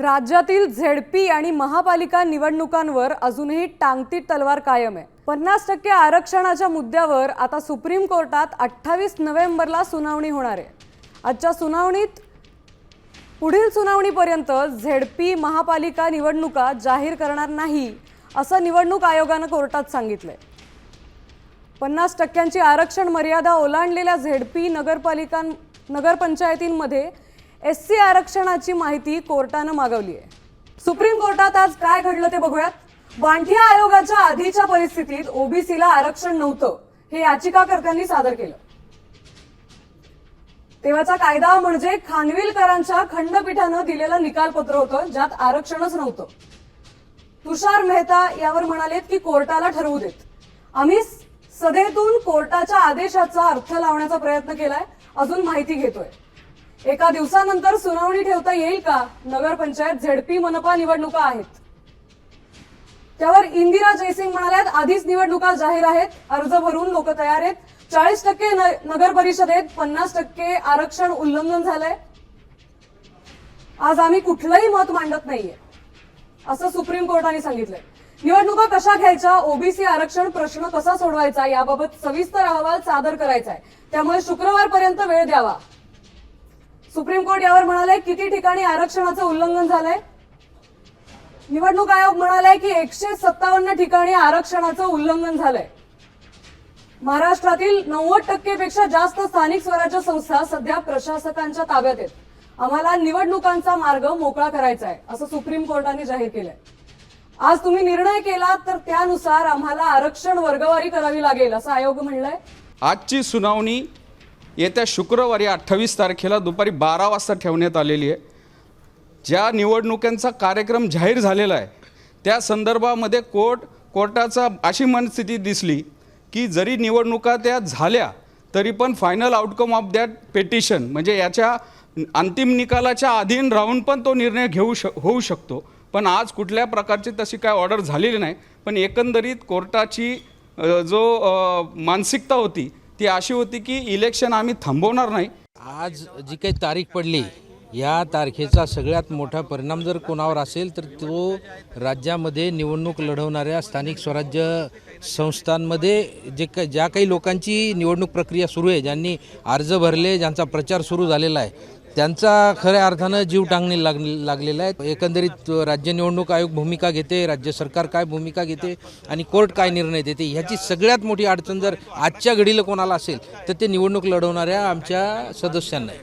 राज्यातील झेडपी आणि महापालिका निवडणुकांवर अजूनही टांगती तलवार कायम आहे. पन्नास टक्के आरक्षणाच्या मुद्द्यावर आता सुप्रीम कोर्टात अठ्ठावीस नोव्हेंबरला सुनावणी होणार आहे. आजच्या सुनावणीत पुढील सुनावणीपर्यंत झेडपी महापालिका निवडणुका जाहीर करणार नाही असं निवडणूक आयोगानं कोर्टात सांगितलंय. पन्नास टक्क्यांची आरक्षण मर्यादा ओलांडलेल्या झेडपी नगरपालिका नगरपंचायतींमध्ये एस सी आरक्षणाची माहिती कोर्टानं मागवली आहे. सुप्रीम कोर्टात आज काय घडलं ते बघूयात. बांठिया आयोगाच्या आधीच्या परिस्थितीत ओबीसीला आरक्षण नव्हतं हे याचिकाकर्त्यांनी सादर केलं. तेव्हाचा कायदा म्हणजे खानविलकरांच्या खंडपीठानं दिलेलं निकालपत्र होतं ज्यात आरक्षणच नव्हतं. तुषार मेहता यावर म्हणालेत की कोर्टाला ठरवू देत. आम्ही सदेतून कोर्टाच्या आदेशाचा अर्थ लावण्याचा प्रयत्न केलाय अजून माहिती घेतोय. एका दिवसानंतर सुनावणी ठेवता येईल का? नगरपंचायत झेडपी मनपा निवडणुका आहेत. त्यावर इंदिरा जयसिंग म्हणाल्यात आधीच निवडणुका जाहीर आहेत अर्ज भरून लोक तयार आहेत. चाळीस टक्के नगर परिषदेत पन्नास टक्के आरक्षण उल्लंघन झालंय. आज आम्ही कुठलंही मत मांडत नाहीये. असं सुप्रीम कोर्टाने सांगितलंय. निवडणुका कशा घ्यायच्या? ओबीसी आरक्षण प्रश्न कसा सोडवायचा? याबाबत सविस्तर अहवाल सादर करायचा आहे त्यामुळे शुक्रवारपर्यंत वेळ द्यावा. सुप्रीम कोर्ट यावर म्हणाले किती ठिकाणी आरक्षणाचं उल्लंघन झालंय? निवडणूक आयोग म्हणालाय की एकशे सत्तावन्न ठिकाणी आरक्षणाचं उल्लंघन झालंय. महाराष्ट्रातील नव्वद टक्केपेक्षा जास्त स्थानिक स्वराज्य संस्था सध्या प्रशासकांच्या ताब्यात आहेत. आम्हाला निवडणुकांचा मार्ग मोकळा करायचा आहे असं सुप्रीम कोर्टाने जाहीर केलंय. आज तुम्ही निर्णय केला तर त्यानुसार आम्हाला आरक्षण वर्गवारी करावी लागेल असं आयोग म्हणलंय. आजची सुनावणी येत्या शुक्रवारी अठ्ठावीस तारखेला दुपारी बारा वाजता ठेवण्यात आलेली आहे. ज्या निवडणुकांचा कार्यक्रम जाहीर झालेला आहे त्या संदर्भामध्ये कोर्ट कोर्टाचा अशी मनस्थिती दिसली की जरी निवडणुका त्या झाल्या तरी पण final outcome of that petition म्हणजे याच्या अंतिम निकालाच्या अधीन राहून पण तो निर्णय घेऊ श होऊ शकतो. पण आज कुठल्या प्रकारची तशी काय ऑर्डर झालेली नाही. पण एकंदरीत कोर्टाची जो मानसिकता होती ती अशी होती की इलेक्शन आम्ही थांबवणार नाही. आज जी काही तारीख पडली या तारखेचा सगळ्यात मोठा परिणाम जर कोणावर असेल तर तो राज्यामध्ये निवडणूक लढवणाऱ्या स्थानिक स्वराज्य संस्थांमध्ये जे काही ज्या काही लोकांची निवडणूक प्रक्रिया सुरू आहे ज्यांनी अर्ज भरले ज्यांचा प्रचार सुरू झालेला आहे त्यांचा खऱ्या अर्थानं जीव टांगणे लाग लागलेला आहे. एकंदरीत राज्य निवडणूक आयोग भूमिका घेते राज्य सरकार काय भूमिका घेते आणि कोर्ट काय निर्णय देते ह्याची सगळ्यात मोठी अडचण जर आजच्या घडीला कोणाला असेल तर ते निवडणूक लढवणाऱ्या आमच्या सदस्यांना आहे.